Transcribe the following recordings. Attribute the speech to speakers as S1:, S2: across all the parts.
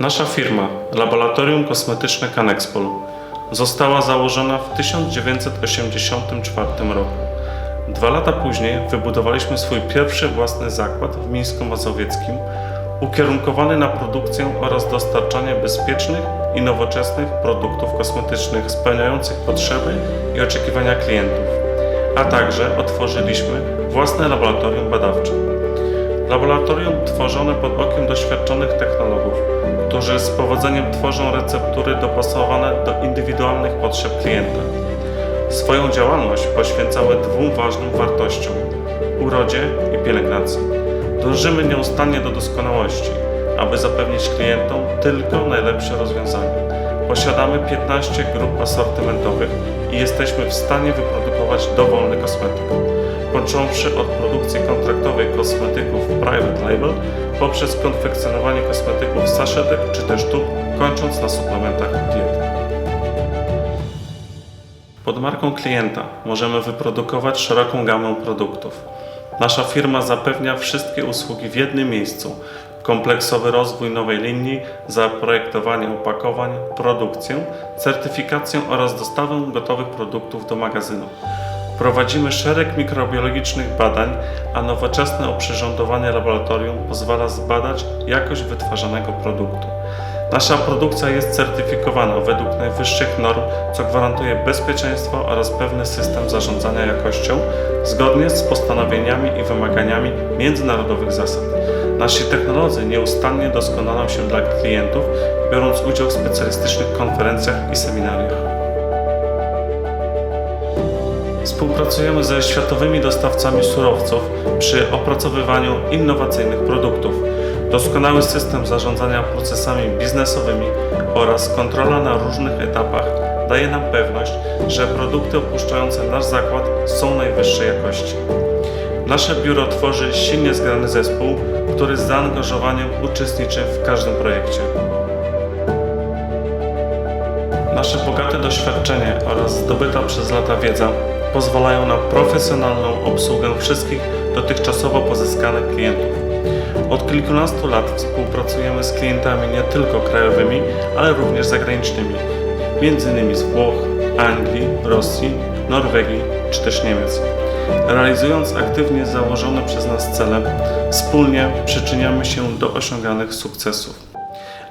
S1: Nasza firma, Laboratorium Kosmetyczne Canexpol, została założona w 1984 roku. Dwa lata później wybudowaliśmy swój pierwszy własny zakład w Mińsku Mazowieckim, ukierunkowany na produkcję oraz dostarczanie bezpiecznych i nowoczesnych produktów kosmetycznych spełniających potrzeby i oczekiwania klientów, a także otworzyliśmy własne laboratorium badawcze. Laboratorium tworzone pod okiem doświadczonych technologów, którzy z powodzeniem tworzą receptury dopasowane do indywidualnych potrzeb klienta. Swoją działalność poświęcały dwóm ważnym wartościom urodzie i pielęgnacji. Dążymy nieustannie do doskonałości, aby zapewnić klientom tylko najlepsze rozwiązania. Posiadamy 15 grup asortymentowych i jesteśmy w stanie wyprodukować dowolny kosmetyk począwszy od produkcji kontraktowej kosmetyków private label, poprzez konfekcjonowanie kosmetyków saszetek czy też tub, kończąc na suplementach diety. Pod marką klienta możemy wyprodukować szeroką gamę produktów. Nasza firma zapewnia wszystkie usługi w jednym miejscu. Kompleksowy rozwój nowej linii, zaprojektowanie opakowań, produkcję, certyfikację oraz dostawę gotowych produktów do magazynu. Prowadzimy szereg mikrobiologicznych badań, a nowoczesne oprzyrządowanie laboratorium pozwala zbadać jakość wytwarzanego produktu. Nasza produkcja jest certyfikowana według najwyższych norm, co gwarantuje bezpieczeństwo oraz pewny system zarządzania jakością zgodnie z postanowieniami i wymaganiami międzynarodowych zasad. Nasi technolodzy nieustannie doskonalą się dla klientów, biorąc udział w specjalistycznych konferencjach i seminariach. Współpracujemy ze światowymi dostawcami surowców przy opracowywaniu innowacyjnych produktów. Doskonały system zarządzania procesami biznesowymi oraz kontrola na różnych etapach daje nam pewność, że produkty opuszczające nasz zakład są najwyższej jakości. Nasze biuro tworzy silnie zgrany zespół, który z zaangażowaniem uczestniczy w każdym projekcie. Nasze bogate doświadczenie oraz zdobyta przez lata wiedza pozwalają na profesjonalną obsługę wszystkich dotychczasowo pozyskanych klientów. Od kilkunastu lat współpracujemy z klientami nie tylko krajowymi, ale również zagranicznymi, m.in. z Włoch, Anglii, Rosji, Norwegii czy też Niemiec. Realizując aktywnie założone przez nas cele, wspólnie przyczyniamy się do osiąganych sukcesów.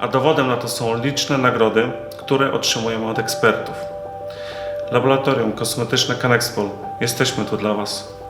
S1: A dowodem na to są liczne nagrody, które otrzymujemy od ekspertów. Laboratorium Kosmetyczne Canexpol. Jesteśmy tu dla Was.